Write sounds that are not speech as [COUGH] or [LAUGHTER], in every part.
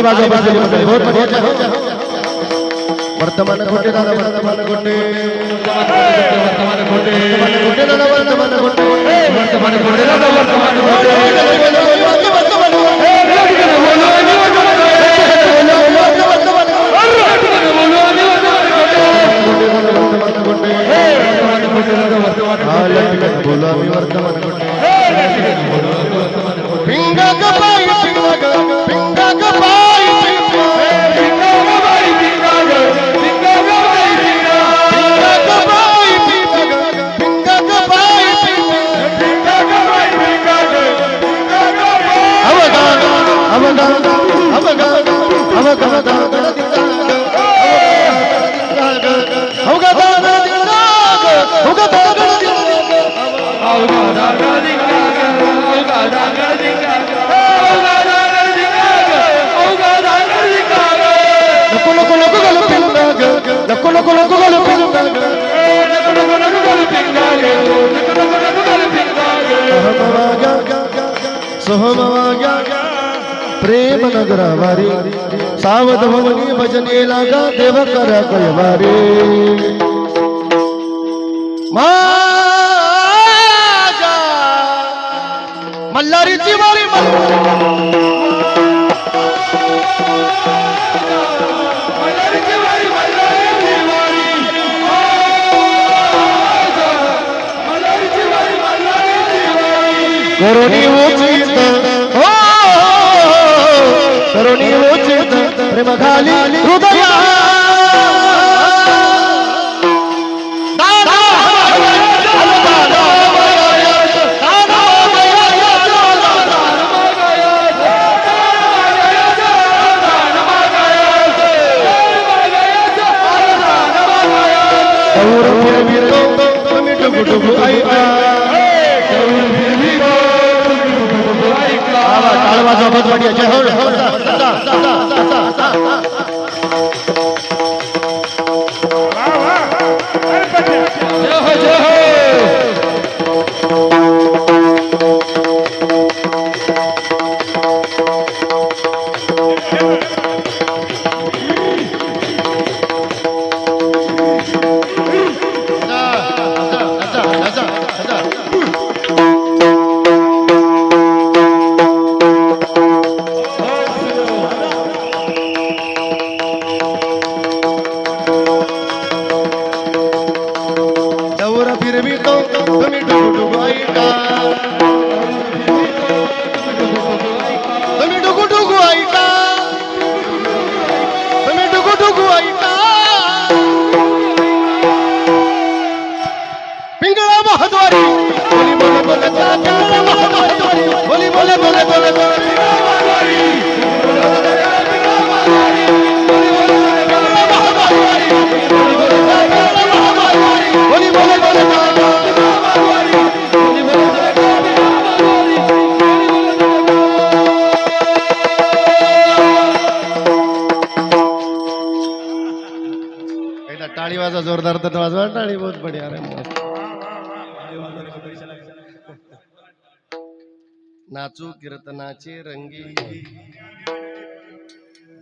बाजूला मंडळी. बहुत जय हो. वर्तमान कोटे दादा वर्तमान कोटे वर्तमान कोटे दादा वर्तमान कोटे वर्तमान कोटे दादा वर्तमान कोटे Sohama Gaga प्रेम नगरा वारी सावध भवनी भजने लागा देव कर कयवारी। माझ्या मल्हारीची वारी करुणी उचित प्रेम खाली हृदया. गौर फिरवितो तुम्ही डुगु तुम्ही डुगु डुगु ऐका पिंगळा महद्वारी बोली बोले बोले चाचा महद्वारी बोली बोले बोले बोले बोले बोली एकदा जोरदार तर वाजवा टाळी बहुत बढिया रे नाचू कीर्तनाचे रंगी.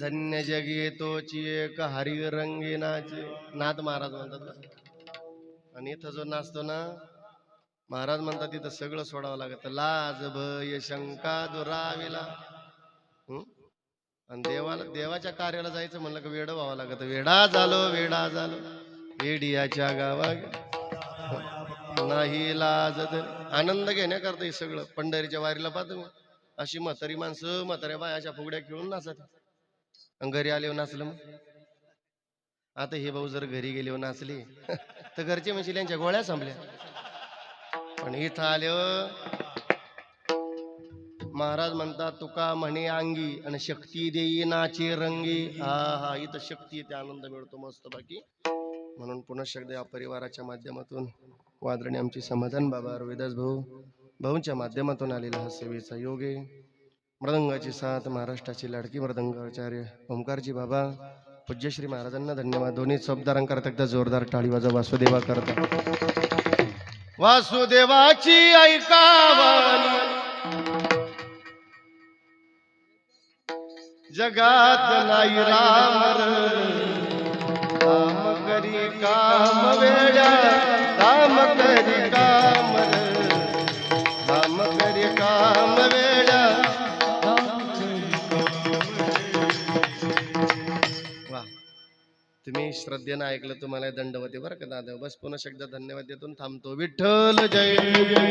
धन्य जगी तोची एक हरी रंगी नाचे. नाथ महाराज म्हणतात आणि इथं जो नाचतो ना महाराज म्हणतात तिथं सगळं सोडावं लागत. लाज भय शंका दुराविला. आणि देवाला देवाच्या कार्याला जायचं म्हणलं की वेड व्हावं लागत. वेडा झालो वेडा झालो. वेडियाच्या गावा नाही लाज आनंद घेण्याकरता हे सगळं. पंढरीच्या वारीला पाहतो मी. अशी म्हातारी माणसं म्हाताऱ्या बायाच्या फुगड्या खेळून नाचत. आणि घरी आले नाचलं मग. आता हे भाऊ जर घरी गेले नाचले [LAUGHS] तर घरचे म्हणजे यांच्या गोळ्या संपल्या. पण इथं आल्यावर महाराज म्हणतात तुका म्हणे अंगी आणि शक्ती देई नाचे रंगी. हा हा इथं शक्ती येते आनंद मिळतो मस्त बाकी म्हणून पुन्हा एकदा या परिवाराच्या माध्यमातून वादरणी आमची समाधान बाबा रोहिदास भाऊ भाऊंच्या माध्यमातून आलेला हा सेवेचा योग आहे. मृदंगाची साथ महाराष्ट्राची लाडकी मृदंगाचार्य ओंकारजी बाबा पूज्यश्री महाराजांना धन्यवाद. दोन्ही शब्दारांकरता एकदा जोरदार टाळी वाजव. वासुदेवा करता वासुदेवाची ऐकावा जगात नाही राम राम वेडा राम करी काम राम करी काम वेडा वा तुम्ही श्रद्धेनं ऐकलं तुम्हाला दंडवते बरं का दादा? बस पुन्हा एकदा धन्यवाद देतून थांबतो. विठ्ठल जय जय